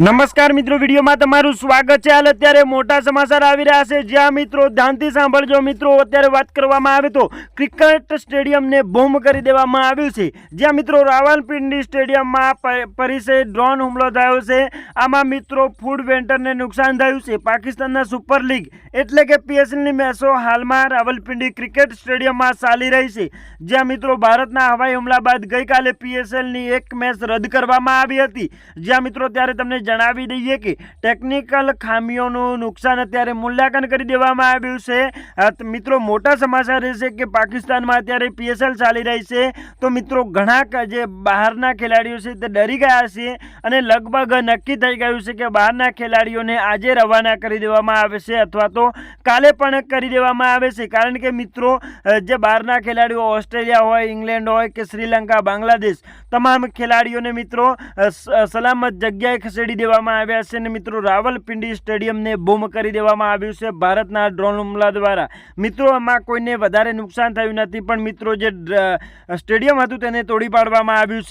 નમસ્કાર મિત્રો, વિડીયોમાં તમારું સ્વાગત છે. હાલ અત્યારે મોટા સમાચાર આવી રહ્યા છે. જ્યાં મિત્રો, ધ્યાનથી સાંભળજો. મિત્રો, અત્યારે વાત કરવામાં આવે તો ક્રિકેટ સ્ટેડિયમને બોમ્બ કરી દેવામાં આવ્યું છે. જ્યાં મિત્રો રાવલપિંડી સ્ટેડિયમમાં પ- પરિસરે ડ્રોન હુમલો થયો છે. આમાં મિત્રો, ફૂડ વેન્ટરને નુકસાન થયું છે. પાકિસ્તાનના સુપર લીગ એટલે કે પીએસએલની મેચો હાલમાં રાવલપિંડી ક્રિકેટ સ્ટેડિયમમાં ચાલી રહી છે. જ્યાં મિત્રો, ભારતના હવાઈ હુમલા બાદ ગઈકાલે પીએસએલની એક મેચ રદ કરવામાં આવી હતી. જ્યાં મિત્રો, ત્યારે તમને જણાવી દઈએ કે ટેકનિકલ ખામીઓનું નુકસાન અત્યારે મૂલ્યાંકન કરી દેવામાં આવ્યું છે. મિત્રો, મોટા સમાચાર રહેશે કે પાકિસ્તાનમાં અત્યારે પીએસએલ ચાલી રહી છે. તો મિત્રો, ઘણા જે બહારના ખેલાડીઓ છે તે ડરી ગયા છે અને લગભગ નક્કી થઈ ગયું છે કે બહારના ખેલાડીઓને આજે રવાના કરી દેવામાં આવે છે અથવા તો કાલે પણ કરી દેવામાં આવે છે. કારણ કે મિત્રો જે બહારના ખેલાડીઓ ઓસ્ટ્રેલિયા હોય, ઇંગ્લેન્ડ હોય કે શ્રીલંકા, બાંગ્લાદેશ, તમામ ખેલાડીઓને મિત્રો સલામત જગ્યાએ ખસેડી દેવામાં આવ્યા છે અને મિત્રો, રાવલપિંડી સ્ટેડિયમને બૂમ કરી દેવામાં આવ્યું છે ભારતના ડ્રોન હુમલા દ્વારા. મિત્રો, આમાં કોઈને વધારે નુકસાન થયું નથી, પણ મિત્રો, જે સ્ટેડિયમ હતું તેને તોડી પાડવામાં આવ્યું છે.